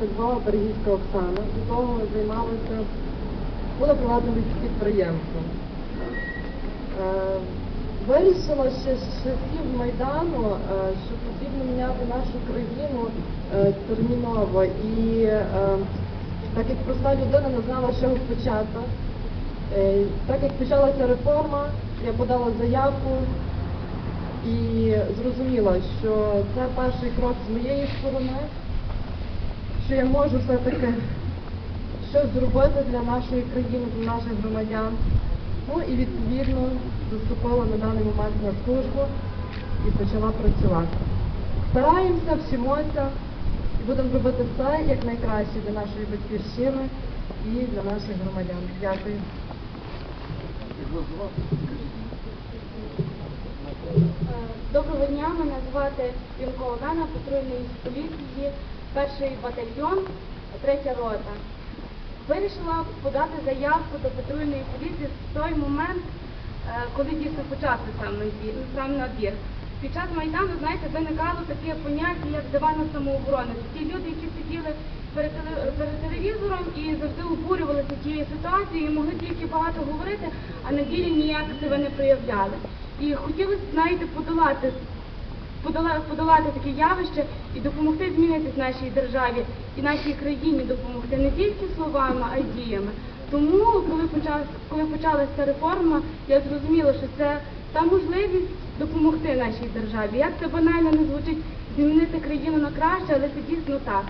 так Берегівська Оксана. До того займалася, була приватним підприємством. Е, Вирішила ще з часів Майдану, е, що потрібно міняти нашу країну е, терміново. І так як проста людина не знала, з чого почати, так як почалася реформа, я подала заявку і зрозуміла, що це перший крок з моєї сторони, що я можу все-таки щось зробити для нашої країни, для наших громадян. Ну і відповідно заступила на даний момент на службу і почала працювати. Стараємося, вчимося і будемо робити все як найкраще для нашої батьківщини і для наших громадян. Дякую. Доброго дня, мене звати Юнко Олена, патрульної поліції, перший батальйон, третя рота. Вирішила подати заявку до патрульної поліції в той момент, е, коли дійсно почався сам набір. Під час Майдану, знаєте, виникало таке поняття, як дивана самооборони. Ті люди, які сиділи перед, перед телевізором і завжди обурювалися тією ситуацією, і могли тільки багато говорити, а на ділі ніяк себе не проявляли. І хотілося, знаєте, подолати подола- подолати таке явище і допомогти змінитись нашій державі і нашій країні допомогти не тільки словами, а й діями. Тому, коли почав, коли почалася реформа, я зрозуміла, що це та можливість допомогти нашій державі. Як це банально не звучить, змінити країну на краще, але це дійсно так.